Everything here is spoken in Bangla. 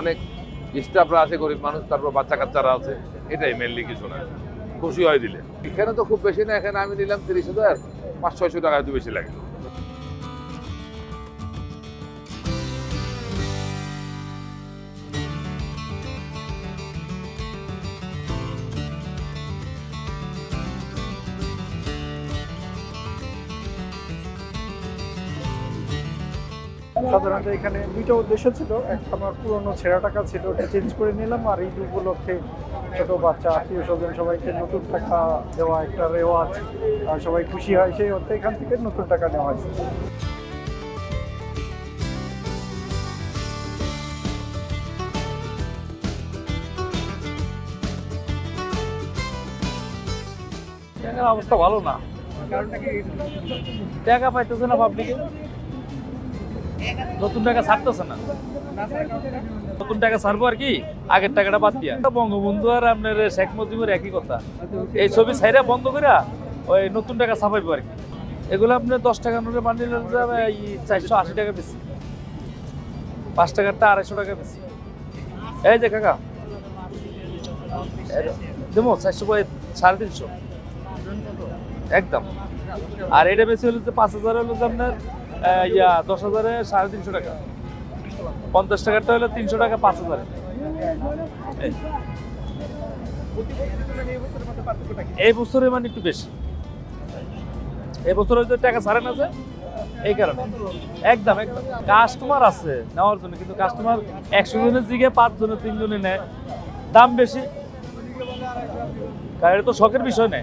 অনেক স্টাফরা আছে, গরিব মানুষ, তারপর বাচ্চা কাচ্চারা আছে। এটাই মেনলি কিছু না। খুশি হয় দিলে। এখানে তো খুব বেশি না, এখানে আমি নিলাম তিরিশ হাজার পাঁচ ছয়শো টাকা হয়তো বেশি লাগে। সাধারণত এখানে দুইটা উদ্দেশ্য ছিল। একটা আমার পুরনো ছেঁড়া টাকা ছিল ওটা চেঞ্জ করে নিলাম আর ঈদ উপলক্ষে ছোট বাচ্চা আত্মীয় স্বজন সবাইকে নতুন টাকা দেওয়া একটা রেওয়াজ আর সবাই খুশি হয় সেই অর্থে এখান থেকে নতুন টাকা নেওয়া হয়েছে। অবস্থা ভালো না। টাকা পাইতেছে না পাবলিকে নতুন টাকা ছাড়তেছে না। নতুন টাকা ছাড়বো আর কি? আগের টাকাটা বাদ দিয়া। বঙ্গবন্ধু আর আপনার শেখ মুজিবের একই কথা। এই ছবি ছাইরা বন্ধ করে ওই নতুন টাকা ছাপাইবো আর কি। এগুলো আপনি দশ টাকা নোটে বান্ডিল যাবে চারশো আশি টাকা বেশি। পাঁচ টাকারটা আড়াইশো টাকা বেশি। এই যে কাকা। দেবো, চারশো সাড়ে তিনশো। একদম। আর এটা বেশি হলো যে পাঁচ হাজার হলো যে আপনার ইয়া, দশ হাজারে সাড়ে তিনশো টাকা। পঞ্চাশ টাকারটা হলো তিনশো টাকা, পাঁচ হাজারে। এই- বছরে মানে একটু বেশি। এই বছর হয়তো টাকা ছাড়ে না যে, এই কারণে। একদম একদম। কাস্টমার আছে নেওয়ার জন্য, কিন্তু কাস্টমার একশো জনের জিগে, পাঁচ জনের তিন জনে নেয়। দাম বেশি। এটা তো শখের বিষয় নেই।